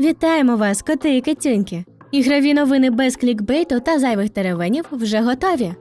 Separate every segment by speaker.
Speaker 1: Вітаємо вас, коти і китюньки! Ігрові новини без клікбейту та зайвих теревенів вже готові.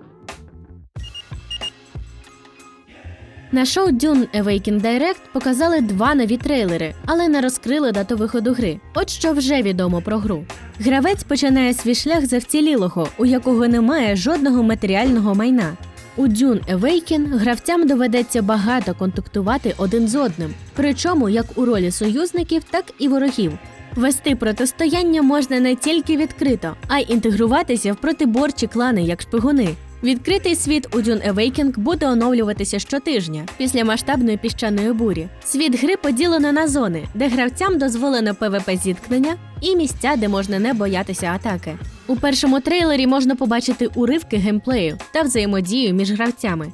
Speaker 1: На шоу Dune Awaken Direct показали два нові трейлери, але не розкрили дату виходу гри. От що вже відомо про гру. Гравець починає свій шлях за вцілілого, у якого немає жодного матеріального майна. У Dune Awaken гравцям доведеться багато контактувати один з одним, причому як у ролі союзників, так і ворогів. Вести протистояння можна не тільки відкрито, а й інтегруватися в протиборчі клани як шпигуни. Відкритий світ у Dune Awakening буде оновлюватися щотижня після масштабної піщаної бурі. Світ гри поділено на зони, де гравцям дозволено PvP зіткнення, і місця, де можна не боятися атаки. У першому трейлері можна побачити уривки геймплею та взаємодію між гравцями.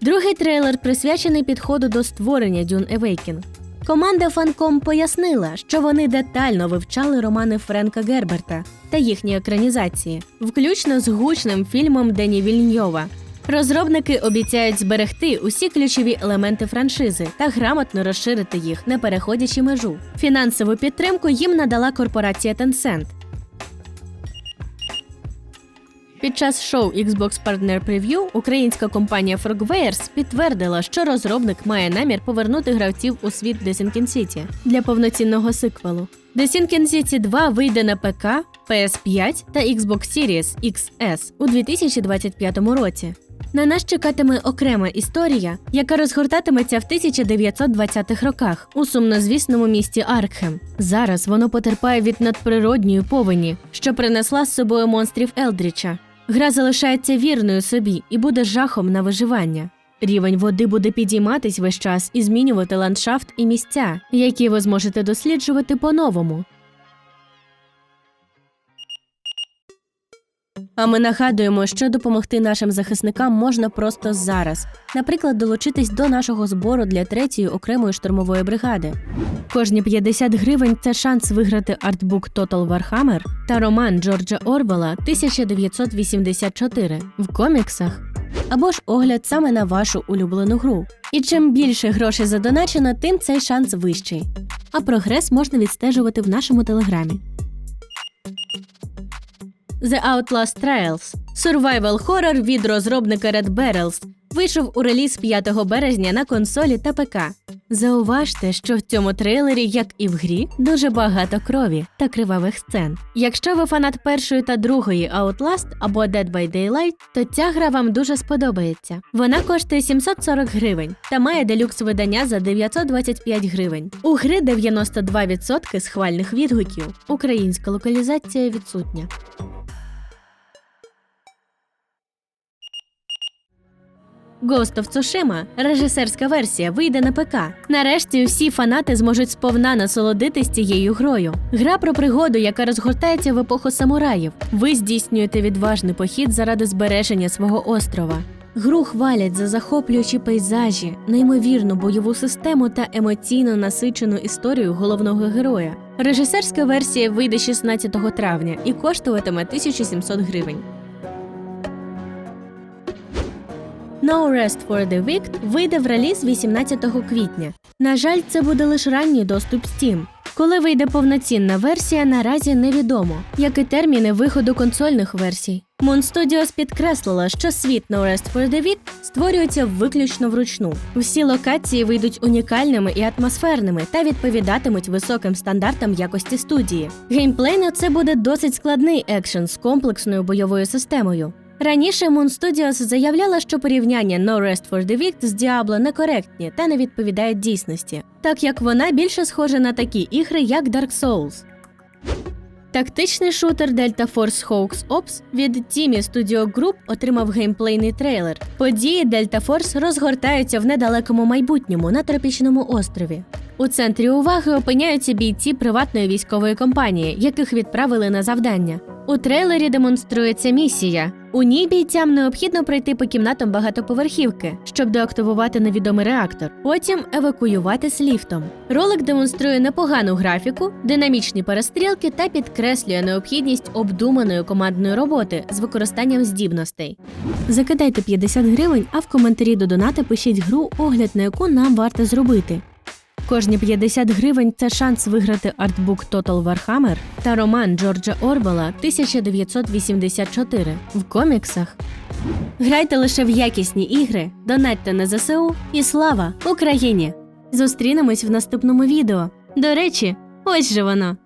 Speaker 1: Другий трейлер присвячений підходу до створення Dune Awakening. Команда Фанком пояснила, що вони детально вивчали романи Френка Герберта та їхні екранізації, включно з гучним фільмом Дені Вільньова. Розробники обіцяють зберегти усі ключові елементи франшизи та грамотно розширити їх, не переходячи межу. Фінансову підтримку їм надала корпорація Tencent. Під час шоу Xbox Partner Preview українська компанія Frogwares підтвердила, що розробник має намір повернути гравців у світ Sinking City для повноцінного сиквелу. The Sinking City 2 вийде на ПК, PS5 та Xbox Series XS у 2025 році. На нас чекатиме окрема історія, яка розгортатиметься в 1920-х роках у сумнозвісному місті Аркхем. Зараз воно потерпає від надприродньої повені, що принесла з собою монстрів Елдріча. Гра залишається вірною собі і буде жахом на виживання. Рівень води буде підійматись весь час і змінювати ландшафт і місця, які ви зможете досліджувати по-новому. А ми нагадуємо, що допомогти нашим захисникам можна просто зараз. Наприклад, долучитись до нашого збору для третьої окремої штурмової бригади. Кожні 50 гривень це шанс виграти артбук Total Warhammer та роман Джорджа Орвела 1984 в коміксах. Або ж огляд саме на вашу улюблену гру. І чим більше грошей задоначено, тим цей шанс вищий. А прогрес можна відстежувати в нашому телеграмі. The Outlast Trials – Survival Horror від розробника Red Barrels вийшов у реліз 5 березня на консолі та ПК. Зауважте, що в цьому трейлері, як і в грі, дуже багато крові та кривавих сцен. Якщо ви фанат першої та другої Outlast або Dead by Daylight, то ця гра вам дуже сподобається. Вона коштує 740 гривень та має делюкс видання за 925 гривень. У гри 92% схвальних відгуків. Українська локалізація відсутня. Ghost of Tsushima – режисерська версія, вийде на ПК. Нарешті всі фанати зможуть сповна насолодитись цією грою. Гра про пригоду, яка розгортається в епоху самураїв. Ви здійснюєте відважний похід заради збереження свого острова. Гру хвалять за захоплюючі пейзажі, неймовірну бойову систему та емоційно насичену історію головного героя. Режисерська версія вийде 16 травня і коштуватиме 1700 гривень. No Rest for the Wicked вийде в реліз 18 квітня. На жаль, це буде лише ранній доступ Steam. Коли вийде повноцінна версія, наразі невідомо, як і терміни виходу консольних версій. Moon Studios підкреслила, що світ No Rest for the Wicked створюється виключно вручну. Всі локації вийдуть унікальними і атмосферними та відповідатимуть високим стандартам якості студії. Геймплейно це буде досить складний екшен з комплексною бойовою системою. Раніше Moon Studios заявляла, що порівняння No Rest for the Wicked з Diablo некоректні та не відповідають дійсності, так як вона більше схожа на такі ігри, як Dark Souls. Тактичний шутер Delta Force Hawks Ops від Team Studio Group отримав геймплейний трейлер. Події Delta Force розгортаються в недалекому майбутньому на тропічному острові. У центрі уваги опиняються бійці приватної військової компанії, яких відправили на завдання. У трейлері демонструється місія. У ній бійцям необхідно пройти по кімнатам багатоповерхівки, щоб доактивувати невідомий реактор, потім евакуюватись ліфтом. Ролик демонструє непогану графіку, динамічні перестрілки та підкреслює необхідність обдуманої командної роботи з використанням здібностей. Закидайте 50 гривень, а в коментарі до доната пишіть гру, огляд на яку нам варто зробити. Кожні 50 гривень це шанс виграти артбук Total Warhammer та роман Джорджа Орбела 1984 в коміксах. Грайте лише в якісні ігри, донатьте на ЗСУ і слава Україні! Зустрінемось в наступному відео. До речі, ось же воно.